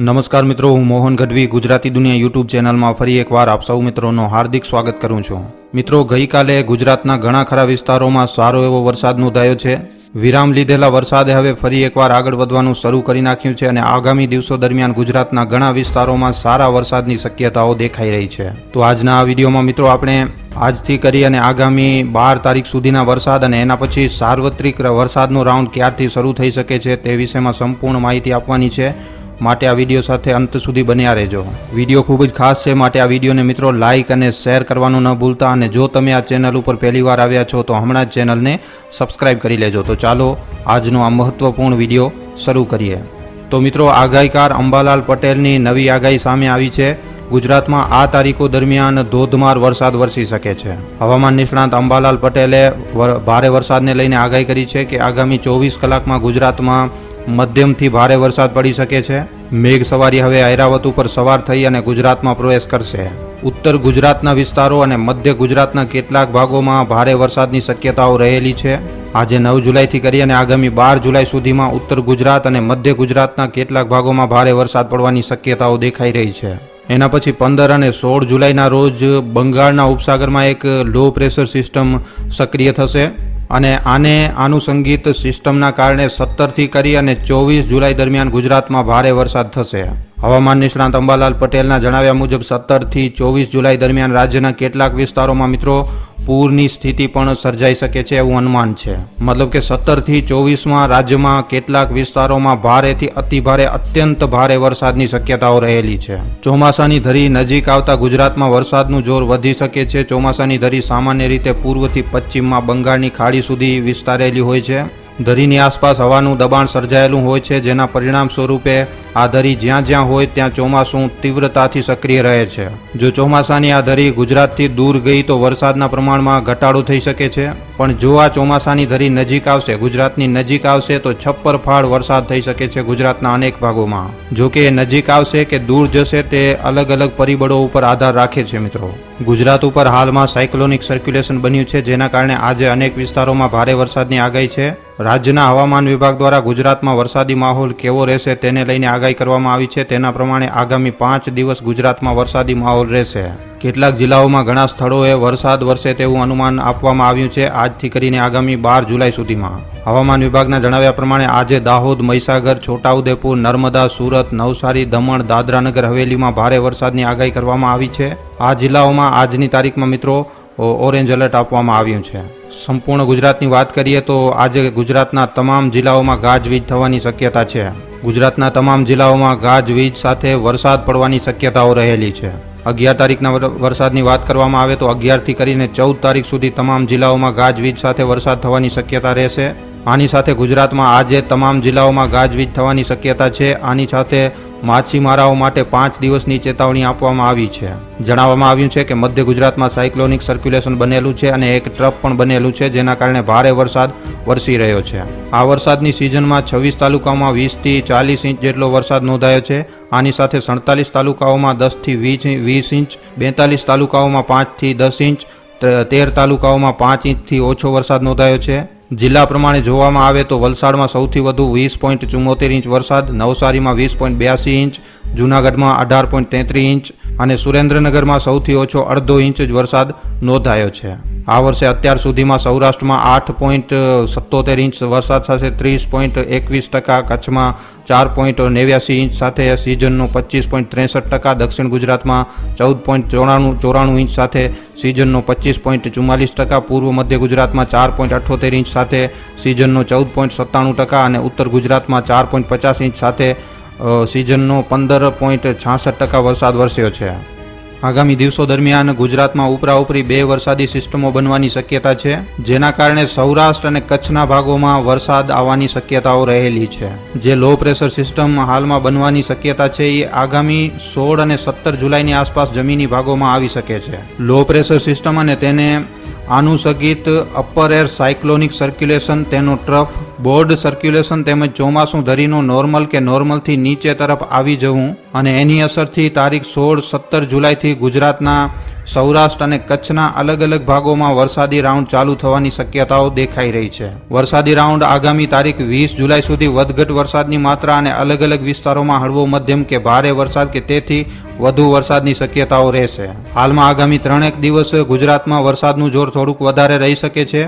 નમસ્કાર મિત્રો, હું મોહન ગઢવી, ગુજરાતી દુનિયા યુટ્યુબ ચેનલમાં ફરી એકવાર આપ સૌ મિત્રોનો હાર્દિક સ્વાગત કરું છું. મિત્રો, ગઈકાલે ગુજરાતના ઘણા ખરા વિસ્તારોમાં સારો એવો વરસાદ નોંધાયો છે. વિરામ લીધેલા વરસાદે હવે ફરી એકવાર આગળ વધવાનું શરૂ કરી નાખ્યું છે અને આગામી દિવસો દરમિયાન ગુજરાતના ઘણા વિસ્તારોમાં સારા વરસાદની શક્યતાઓ દેખાઈ રહી છે. તો આજના આ વિડીયોમાં મિત્રો, આપણે આજથી કરી અને આગામી બાર તારીખ સુધીના વરસાદ અને એના પછી સાર્વત્રિક વરસાદનો રાઉન્ડ ક્યારથી શરૂ થઈ શકે છે તે વિશેમાં સંપૂર્ણ માહિતી આપવાની છે. માટે આ વીડિયો સાથે અંત સુધી બન્યા રહેજો. વીડિયો ખૂબ જ ખાસ છે, માટે આ વિડીયોને મિત્રો લાઇક અને શેર કરવાનું ન ભૂલતા અને જો તમે આ ચેનલ ઉપર પહેલીવાર આવ્યા છો, તો હમણાં જ ચેનલને સબસ્ક્રાઇબ કરી લેજો. તો ચાલો, આજનો આ મહત્વપૂર્ણ વીડિયો શરૂ કરીએ. તો મિત્રો, આગાહીકાર અંબાલાલ પટેલની નવી આગાહી સામે આવી છે. ગુજરાતમાં આ તારીખો દરમિયાન ધોધમાર વરસાદ વરસી શકે છે. હવામાન નિષ્ણાંત અંબાલાલ પટેલે ભારે વરસાદને લઈને આગાહી કરી છે કે આગામી ચોવીસ કલાકમાં ગુજરાતમાં મધ્યમથી ભારે વરસાદ પડી શકે છે. મેઘ સવારી હવે ઐરાવત ઉપર સવાર થઈ અને ગુજરાતમાં પ્રવેશ કરશે. ઉત્તર ગુજરાતના વિસ્તારો અને મધ્ય ગુજરાતના કેટલાક ભાગોમાં ભારે વરસાદની શક્યતાઓ રહેલી છે. આજે નવ જુલાઈથી કરી અને આગામી બાર જુલાઈ સુધીમાં ઉત્તર ગુજરાત અને મધ્ય ગુજરાતના કેટલાક ભાગોમાં ભારે વરસાદ પડવાની શક્યતાઓ દેખાઈ રહી છે. એના પછી પંદર અને સોળ જુલાઈના રોજ બંગાળના ઉપસાગરમાં એક લો પ્રેશર સિસ્ટમ સક્રિય થશે. અને આને આનુષંગિક સિસ્ટમના કારણે સત્તરથી કરી અને ચોવીસ જુલાઈ દરમિયાન ગુજરાતમાં ભારે વરસાદ થશે. હવામાન નિષ્ણાંત અંબાલાલ પટેલના જણાવ્યા મુજબ સત્તરથી ચોવીસ જુલાઈ દરમિયાન રાજ્યના કેટલાક વિસ્તારોમાં મિત્રો પૂરની સ્થિતિ પણ સર્જાઈ શકે છે એવું અનુમાન છે. મતલબ કે સત્તરથી ચોવીસમાં રાજ્યમાં કેટલાક વિસ્તારોમાં ભારેથી અતિભારે અત્યંત ભારે વરસાદની શક્યતાઓ રહેલી છે. ચોમાસાની ધરી નજીક આવતા ગુજરાતમાં વરસાદનું જોર વધી શકે છે. ચોમાસાની ધરી સામાન્ય રીતે પૂર્વથી પશ્ચિમમાં બંગાળની ખાડી સુધી વિસ્તારેલી હોય છે. ધરીની આસપાસ હવાનું દબાણ સર્જાયેલું હોય છે, જેના પરિણામ સ્વરૂપે આ ધરી જ્યાં જ્યાં હોય ત્યાં ચોમાસું તીવ્રતાથી સક્રિય રહે છે. જો ચોમાસાની આ ધરી ગુજરાતથી દૂર ગઈ તો વરસાદના પ્રમાણમાં ઘટાડો થઈ શકે છે. પણ જો આ ચોમાસાની ધરી નજીક આવશે, ગુજરાતની નજીક આવશે, તો છપ્પર ફાળ વરસાદ થઈ શકે છે ગુજરાતના અનેક ભાગોમાં. જો કે નજીક આવશે કે દૂર જશે, તે અલગ અલગ પરિબળો ઉપર આધાર રાખે છે મિત્રો. ગુજરાત ઉપર હાલમાં સાયક્લોનિક સર્ક્યુલેશન બન્યું છે, જેના કારણે આજે અનેક વિસ્તારોમાં ભારે વરસાદની આગાહી છે. રાજ્યના હવામાન વિભાગ દ્વારા ગુજરાતમાં વરસાદી માહોલ કેવો રહેશે તેને લઈને આગાહી કરવામાં આવી છે. તેના પ્રમાણે આગામી પાંચ દિવસ ગુજરાતમાં વરસાદી માહોલ રહેશે. કેટલાક જિલ્લાઓમાં ઘણા સ્થળોએ વરસાદ વરસે તેવું અનુમાન આપવામાં આવ્યું છે. આજથી કરીને આગામી બાર જુલાઈ સુધીમાં હવામાન વિભાગના જણાવ્યા પ્રમાણે આજે દાહોદ, મહીસાગર, છોટાઉદેપુર, નર્મદા, સુરત, નવસારી, દમણ, દાદરાનગર, હવેલીમાં ભારે વરસાદની આગાહી કરવામાં આવી છે. આ જિલ્લાઓમાં આજની તારીખમાં મિત્રો ઓરેન્જ એલર્ટ આપવામાં આવ્યું છે. સંપૂર્ણ ગુજરાતની વાત કરીએ તો આજે ગુજરાતના તમામ જિલ્લાઓમાં ગાજવીજ થવાની શક્યતા છે. ગુજરાતના તમામ જિલ્લાઓમાં ગાજવીજ સાથે વરસાદ પડવાની શક્યતાઓ રહેલી છે. અગિયાર તારીખના વરસાદની વાત કરવામાં આવે તો અગિયારથી કરીને ચૌદ તારીખ સુધી તમામ જિલ્લાઓમાં ગાજવીજ સાથે વરસાદ થવાની શક્યતા રહેશે. આની સાથે ગુજરાતમાં આજે તમામ જિલ્લાઓમાં ગાજવીજ થવાની શક્યતા છે. આની સાથે માછીમારાઓ માટે પાંચ દિવસની ચેતવણી આપવામાં આવી છે. જણાવવામાં આવ્યું છે કે મધ્ય ગુજરાતમાં સાયક્લોનિક સર્ક્યુલેશન બનેલું છે અને એક ટ્રફ પણ બનેલું છે, જેના કારણે ભારે વરસાદ વરસી રહ્યો છે. આ વરસાદની સિઝનમાં છવ્વીસ તાલુકાઓમાં વીસથી ચાલીસ ઇંચ જેટલો વરસાદ નોંધાયો છે. આની સાથે સડતાલીસ તાલુકાઓમાં દસથી વીસ વીસ ઇંચ, બેતાલીસ તાલુકાઓમાં પાંચથી દસ ઇંચ તેર તાલુકાઓમાં પાંચ ઇંચથી ઓછો વરસાદ નોંધાયો છે. જિલ્લા પ્રમાણે જોવામાં આવે તો વલસાડમાં સૌથી વધુ વીસ પોઈન્ટ ચુમ્મોતેર ઇંચ વરસાદ, નવસારીમાં વીસ પોઈન્ટ બ્યાસી ઇંચ, જૂનાગઢમાં અઢાર પોઈન્ટ તેત્રીસ ઇંચ અને સુરેન્દ્રનગરમાં સૌથી ઓછો અડધો ઇંચ જ વરસાદ નોંધાયો છે. આ વર્ષે અત્યાર સુધીમાં સૌરાષ્ટ્રમાં આઠ પોઈન્ટ સત્તોતેર ઇંચ વરસાદ સાથે ત્રીસ પોઈન્ટ એકવીસ ટકા, કચ્છમાં ચાર પોઈન્ટ નેવ્યાસી ઇંચ સાથે સિઝનનું પચીસ પોઈન્ટ ત્રેસઠ ટકા, દક્ષિણ ગુજરાતમાં ચૌદ પોઈન્ટ ચોરાણું ચોરાણું ઇંચ સાથે સિઝનનો પચીસ પોઈન્ટ ચુમ્માલીસ ટકા, પૂર્વ મધ્ય ગુજરાતમાં ચાર પોઈન્ટ અઠ્ઠોતેર ઇંચ સાથે સિઝનનો ચૌદ પોઈન્ટ સત્તાણું ટકા અને ઉત્તર ગુજરાતમાં ચાર પોઈન્ટ પચાસ ઇંચ સાથે સિઝનનો પંદર પોઈન્ટ છાસઠ ટકા વરસાદ વરસ્યો છે. આગામી દિવસો દરમિયાન ગુજરાતમાં ઉપરાઉપરી બે વરસાદી સિસ્ટમો બનવાની શક્યતા છે, જેના કારણે સૌરાષ્ટ્ર અને કચ્છના ભાગોમાં વરસાદ આવવાની શક્યતાઓ રહેલી છે. જે લો પ્રેશર સિસ્ટમ હાલમાં બનવાની શક્યતા છે એ આગામી સોળ અને સત્તર જુલાઈની આસપાસ જમીની ભાગોમાં આવી શકે છે. લો પ્રેશર સિસ્ટમ અને તેને આનુષંગિત અપર એર સાયક્લોનિક સર્ક્યુલેશન તેનો ટ્રફ બોર્ડ સર્ક્યુલેશન તેમજ ચોમાસું ધરીનું નોર્મલ કે નોર્મલથી નીચે તરફ આવી જવું અને એની અસરથી તારીખ સોળ સત્તર જુલાઈથી ગુજરાતના સૌરાષ્ટ્ર અને કચ્છના અલગ અલગ ભાગોમાં વરસાદી રાઉન્ડ ચાલુ થવાની શક્યતાઓ દેખાઈ રહી છે. વરસાદી રાઉન્ડ આગામી તારીખ વીસ જુલાઈ સુધી વધઘટ વરસાદની માત્રા અને અલગ અલગ વિસ્તારોમાં હળવો મધ્યમ કે ભારે વરસાદ કે તેથી વધુ વરસાદની શક્યતાઓ રહેશે. હાલમાં આગામી ત્રણેક દિવસ ગુજરાતમાં વરસાદનું જોર થોડુંક વધારે રહી શકે છે.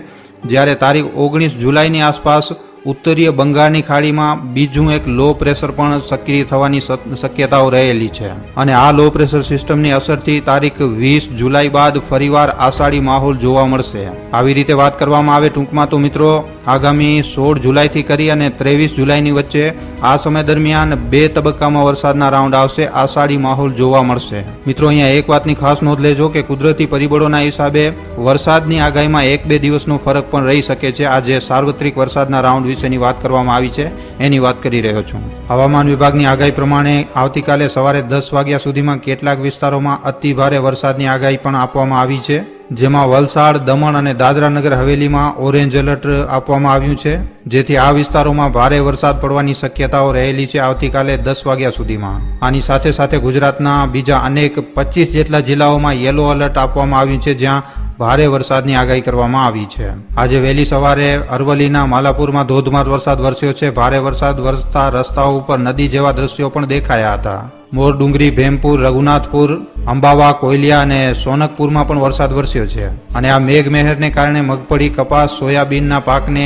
જ્યારે તારીખ ઓગણીસ જુલાઈની આસપાસ ઉત્તરીય બંગાળની ખાડીમાં બીજું એક લો પ્રેશર પણ સક્રિય થવાની શક્યતાઓ રહેલી છે. અને આ લો પ્રેશર સિસ્ટમની અસરથી તારીખ વીસ જુલાઈ બાદ ફરીવાર આષાઢી માહોલ જોવા મળશે. આવી રીતે વાત કરવામાં આવે ટૂંકમાં તો મિત્રો આગામી સોળ જુલાઈથી કરી અને ત્રેવીસ જુલાઈની વચ્ચે આ સમય દરમિયાન બે તબક્કામાં વરસાદના રાઉન્ડ આવશે. આષાઢી માહોલ જોવા મળશે. મિત્રો, અહીંયા એક વાતની ખાસ નોંધ લેજો કે કુદરતી પરિબળોના હિસાબે વરસાદની આગાહીમાં એક બે દિવસનો ફરક પણ રહી શકે છે. આજે સાર્વત્રિક વરસાદના રાઉન્ડ વિશેની વાત કરવામાં આવી છે. એની વાત કરી રહ્યો છું. હવામાન વિભાગની આગાહી પ્રમાણે આવતીકાલે સવારે દસ વાગ્યા સુધીમાં કેટલાક વિસ્તારોમાં અતિ ભારે વરસાદની આગાહી પણ આપવામાં આવી છે. જેમાં વલસાડ, દમણ અને દાદરા નગર હવેલીમાં ઓરેન્જ એલર્ટ આપવામાં આવ્યું છે. જેથી આ વિસ્તારોમાં ભારે વરસાદ પડવાની શક્યતાઓ રહેલી છે આવતીકાલે દસ વાગ્યા સુધીમાં. આની સાથે સાથે ગુજરાતના બીજા અનેક પચીસ જેટલા જિલ્લાઓમાં યેલો એલર્ટ આપવામાં આવ્યું છે, જ્યાં ભારે વરસાદની આગાહી કરવામાં આવી છે. આજે વહેલી સવારે અરવલ્લીના માલાપુરમાં ધોધમાર વરસાદ વરસ્યો છે. ભારે વરસાદ વરસતા રસ્તાઓ ઉપર નદી જેવા દ્રશ્યો પણ દેખાયા હતા. મોર ડુંગરી, ભેમપુર, રઘુનાથપુર, અંબાવા, કોયલિયા અને સોનકપુરમાં પણ વરસાદ વરસ્યો છે. અને આ મેઘમહેરને કારણે મગફળી, કપાસ, સોયાબીનના પાકને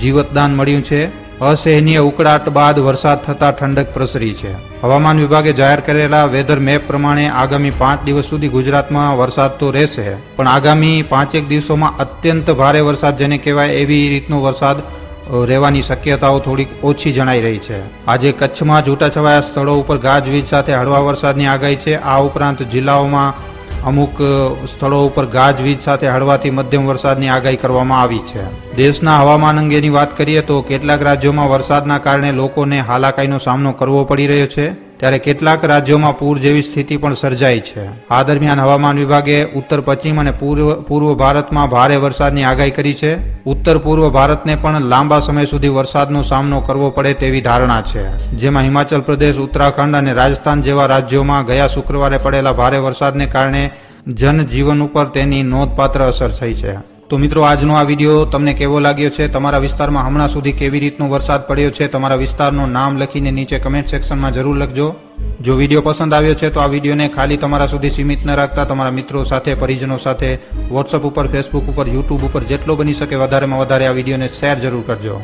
જીવતદાન મળ્યું છે. અસહનીય ઉકળાટ બાદ વરસાદ થતાં ઠંડક પ્રસરી છે. હવામાન વિભાગે જાહેર કરેલા વેધર મેપ પ્રમાણે આગામી પાંચ દિવસ સુધી ગુજરાતમાં વરસાદ તો રહેશે, પણ આગામી પાંચેક દિવસોમાં અત્યંત ભારે વરસાદ જેને કહેવાય એવી રીતનો વરસાદ રહેવાની શક્યતાઓ થોડીક ઓછી જણાઈ રહી છે. આજે કચ્છમાં છૂટાછવાયા સ્થળો ઉપર ગાજવીજ સાથે હળવા વરસાદની આગાહી છે. આ ઉપરાંત જિલ્લાઓમાં અમુક સ્થળો ઉપર ગાજવીજ સાથે હળવાથી મધ્યમ વરસાદની આગાહી કરવામાં આવી છે. દેશના હવામાન અંગેની વાત કરીએ તો કેટલાક રાજ્યોમાં વરસાદના કારણે લોકોને હાલાકાઈનો સામનો કરવો પડી રહ્યો છે. ત્યારે કેટલાક રાજ્યોમાં પૂર જેવી સ્થિતિ પણ સર્જાઈ છે. આ દરમિયાન હવામાન વિભાગે ઉત્તર, પશ્ચિમ અને પૂર્વ પૂર્વ ભારતમાં ભારે વરસાદની આગાહી કરી છે. ઉત્તર, પૂર્વ ભારતને પણ લાંબા સમય સુધી વરસાદનો સામનો કરવો પડે તેવી ધારણા છે. જેમાં હિમાચલ પ્રદેશ, ઉત્તરાખંડ અને રાજસ્થાન જેવા રાજ્યોમાં ગયા શુક્રવારે પડેલા ભારે વરસાદને કારણે જનજીવન ઉપર તેની નોંધપાત્ર અસર થઈ છે. તો મિત્રો, આજનો આ વીડિયો તમને કેવો લાગ્યો છે? તમારા વિસ્તારમાં હમણાં સુધી કેવી રીતનો વરસાદ પડ્યો છે? તમારા વિસ્તારનું નામ લખીને નીચે કમેન્ટ સેક્શનમાં જરૂર લખજો. જો વીડિયો પસંદ આવ્યો છે, તો આ વિડીયોને ખાલી તમારા સુધી સીમિત ન રાખતા તમારા મિત્રો સાથે, પરિજનો સાથે વોટ્સઅપ ઉપર ફેસબુક ઉપર યુટ્યુબ ઉપર જેટલો બની શકે વધારેમાં વધારે આ વિડીયોને શેર જરૂર કરજો.